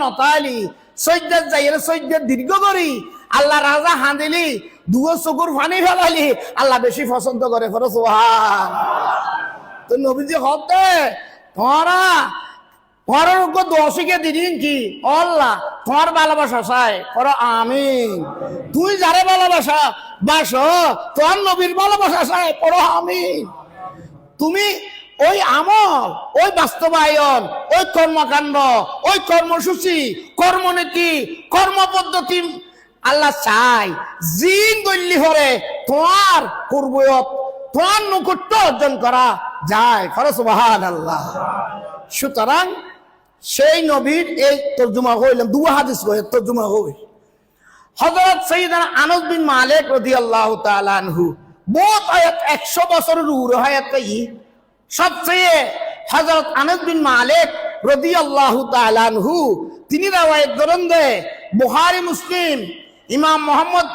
নতালি সৈদ্যার যাইয়ের সৈদ্যার দীর্ঘ করি আল্লাহ রাজা হাঁদিলি, দুয়ো চকুর পানি ফেলালি, আল্লাহ বেশি পছন্দ করে ফরস তো নবীজি হতে তোরা তোমার দিদিন কি? আল্লাহ তোমার ভালোবাসা চাই করো আমি তুই যারে ভালোবাসা, বাস তোমার নবীর ভালোবাসা চাই করো আমি তুমি ওই আমল, ওই বাস্তবায়ন, ওই কর্মকাণ্ড, ওই কর্মসূচি, কর্মনীতি, কর্মপদ্ধতি আল্লাহ চাই। জিন গল্লি হরে তোমার পূর্বয়ত তোমার নৈকট্য অর্জন করা যায়। খরচ বাহান আল্লাহ সুতরাং সেই নবীর এই তর্জমা হইলাম দু হাদিস হয়ে তর্জুমা হই। হজরত সৈয়দান আনস বিন মালিক রাদিয়াল্লাহু তাআলা আনহু, বহুত আয়াত 100 বছরের আয়াত ই সবচেয়ে হযরত আনাস বিন মালিক রাদিয়াল্লাহু তাআলা আনহু তিনি রাওয়ায়াত করেন যে বুখারী মুসলিম ইমাম মোহাম্মদ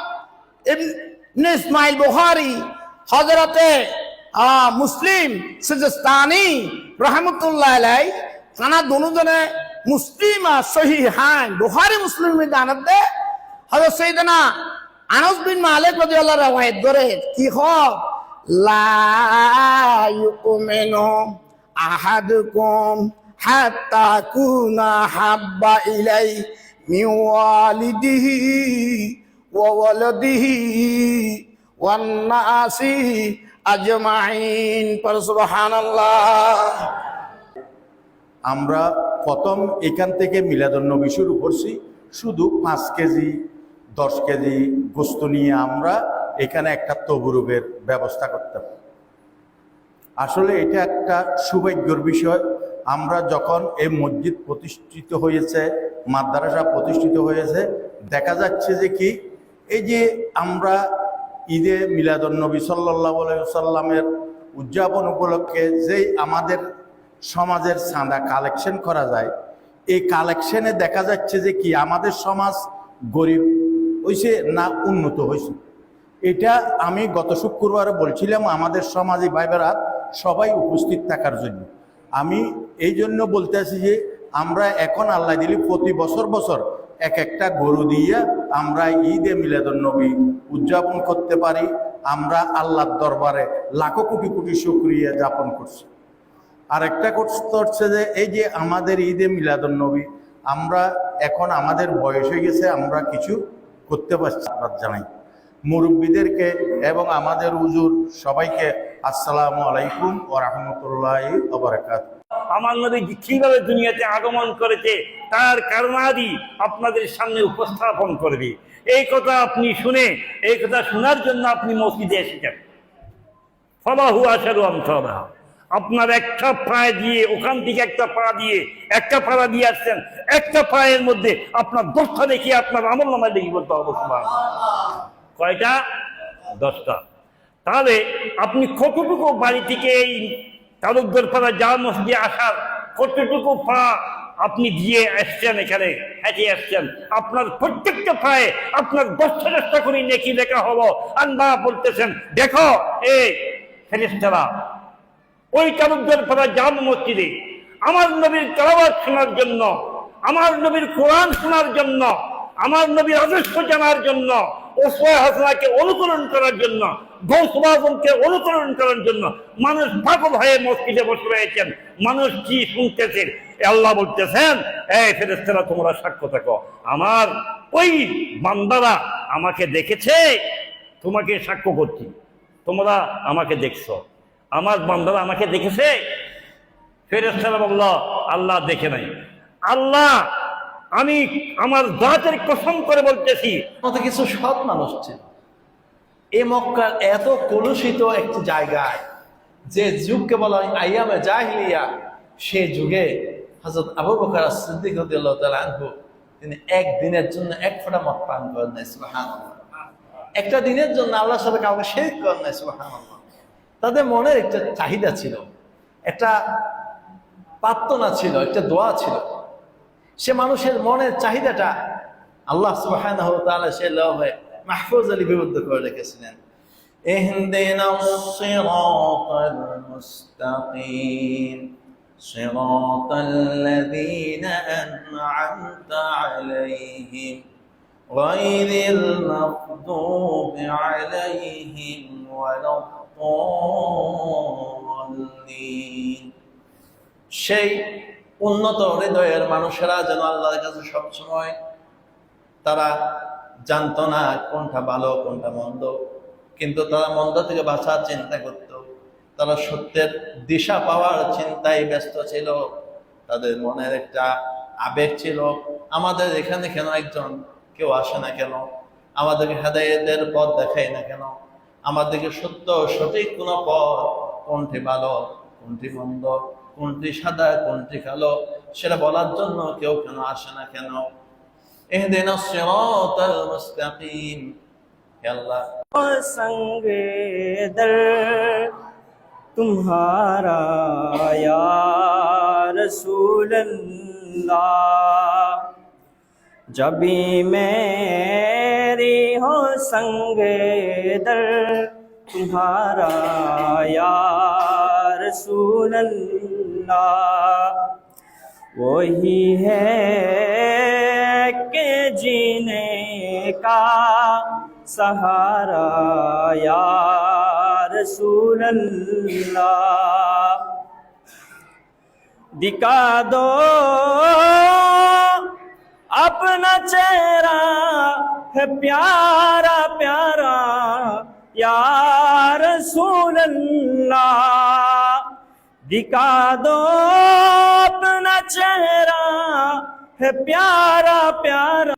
ইসমাইল বুখারী হযরতে আহ, মুসলিম সিজস্তানি রহমতুল্লাহ আলাই তারা দুজনে মুসলিম আর সহি হান বুখারী মুসলিমের জানাত দে হযরত সৈয়দনা আনাস বিন মালিক রাদিয়াল্লাহু রাওয়ায়াত করে কি হ আহাদুকুম হাত্তা কুনা হাব্বা ইলাই মিন ওয়ালিদিহি ওয়া ওয়ালাদিহি ওয়ান নাসি আজমাইন। পর সুবহানাল্লাহ। আমরা প্রথম এখান থেকে মিলাদুন্নবী শুরু করছি। শুধু পাঁচ কেজি, দশ কেজি গোস্ত নিয়ে আমরা এখানে একটা তবুরুবের ব্যবস্থা করতাম আসলে এটা একটা সৌভাগ্যর বিষয়। আমরা যখন এই মসজিদ প্রতিষ্ঠিত হয়েছে, মাদ্রাসা প্রতিষ্ঠিত হয়েছে, দেখা যাচ্ছে যে কি, এই যে আমরা ঈদে মিলাদুন্নবী সাল্লাহ সাল্লামের উদযাপন উপলক্ষে যেই আমাদের সমাজের চাঁদা কালেকশন করা যায়, এই কালেকশনে দেখা যাচ্ছে যে কি, আমাদের সমাজ গরিব হয়েছে না উন্নত হয়েছে এটা আমি গত শুক্রবারে বলছিলাম, আমাদের সমাজে ভাইবেরা সবাই উপস্থিত থাকার জন্য। আমি এই জন্য বলতে আছি যে, আমরা এখন আল্লাহ দিলি প্রতি বছর বছর এক একটা গরু দিয়ে আমরা ঈদে মিলাদুন্নবী উদযাপন করতে পারি। আমরা আল্লাহর দরবারে লাখো কোটি কোটি শুক্রিয়া যাপন করছি। আরেকটা কষ্ট হচ্ছে যে, এই যে আমাদের ঈদে মিলাদুন্নবী আমরা এখন আমাদের বয়স হয়ে গেছে, আমরা কিছু করতে পারছি না, জানাই। মুরব্বীদেরকে এবং আমাদের উজুর সবাইকে আসসালামু আলাইকুম ও রহমতুল্লাহ ওবরাকাত আমার নবী কীভাবে দুনিয়াতে আগমন করেছে, তার কারণাদি আপনাদের সামনে উপস্থাপন করবে। এই কথা আপনি শুনে, এই কথা শোনার জন্য আপনি মসজিদে এসেছেন। ফলাহু আসারু আমথলা আপনার একটা পায়ে দিয়ে, ওখান থেকে একটা পা দিয়ে, একটা পাড়া দিয়ে আসছেন। একটা পায়ের মধ্যে আপনার দশটা দেখে আপনার আমল নামায় দেখি বলতে সুবহানাল্লাহ। কয়টা? দশটা। তাহলে আপনি কতটুকু বাড়ি থেকে এই তালুকদার পাড়া যা মসজিদে আসার কতটুকু পা আপনি দিয়ে আসছেন এখানে, হেঁটে আসছেন আপনার প্রত্যেকটা পায়ে আপনার দশটা দশটা করে নেকি লেখা হলো না বলতেছেন, দেখো এই ফেরেস্তারা ওই তালুকদার পাড়া জাম মসজিদে আমার নবীর তেলাওয়াত শোনার জন্য, আমার নবীর কোরআন শোনার জন্য, আমার নবীর আদর্শ জানার জন্য ওসওয়া হাসনাকে অনুকরণ করার জন্য গৌসবাজমকে অনুকরণ করার জন্য মানুষ পাগল হয়ে মসজিদে বসে রয়েছেন। মানুষ কি শুনতেছেন আল্লাহ বলতেছেন, এই ফেরেস্তারা তোমরা সাক্ষ্য থাকো। আমার ওই বান্দারা আমাকে দেখেছে, তোমাকে সাক্ষ্য করছি। তোমরা আমাকে দেখছ। আমার বান্দারা আমাকে দেখেছে? ফেরেস্তারা বলল, আল্লাহ দেখে নাই। আল্লাহ আমি আমার জাতের কসম করে বলতেছি মতো কিছু সৎ মানুষ ছিল। এ মক্কার এত কলুষিত একটি জায়গায়, যে যুগকে বলা হয় আইয়ামে জাহিলিয়া, সে যুগে হজরত আবু বকর সিদ্দিক আনহু, তিনি এক দিনের জন্য এক ফোঁটা মদ পান করেন নাই, সুবহানাল্লাহ। একটা দিনের জন্য আল্লাহর সাথে কাউকে শেখ করেন নাই, সুবহানাল্লাহ। তাদের মনের একটা চাহিদা ছিল, একটা প্রার্থনা ছিল, একটা দোয়া ছিল। সে মানুষের মনের চাহিদাটা আল্লাহ সুবহানাহু ওয়া তাআলা সে লহে মাহফুজ আলী বিবদ্ধ করে রেখেছিলেন اهدنا الصراط المستقيم صراط الذين أنعمت عليهم غير المغضوب عليهم ولا الضالين সেই উন্নত হৃদয়ের মানুষেরা যেন আল্লাহর কাছে সবসময় তারা জানতো না কোনটা ভালো, কোনটা মন্দ। কিন্তু তারা মন্দ থেকে বাঁচার চিন্তা করত। তারা সত্যের দিশা পাওয়ার চিন্তায় ব্যস্ত ছিল। তাদের মনের একটা আবেগ ছিল। আমাদের এখানে কেন একজন কেউ আসে না কেন? আমাদেরকে হেদায়েতের পথ দেখায় না কেন? আমাদেরকে সত্য, সঠিক কোনো পথ কোনটি ভালো, কোনটি মন্দ? কোনটি সাদা, কোনটি কালো, সেটা বলার জন্য কেউ কেন আসে না কেন? এহদিন সিরাতাল মুস্তাকিম। দর জবি মেরি হো সঙ্গে দর তুমারা ইয়া अल्लाह। वही है के जीने का सहारा, या रसूल अल्लाह दिखा दो अपना चेहरा है प्यारा प्यारा। दिखा दो अपना चेहरा है प्यारा प्यारा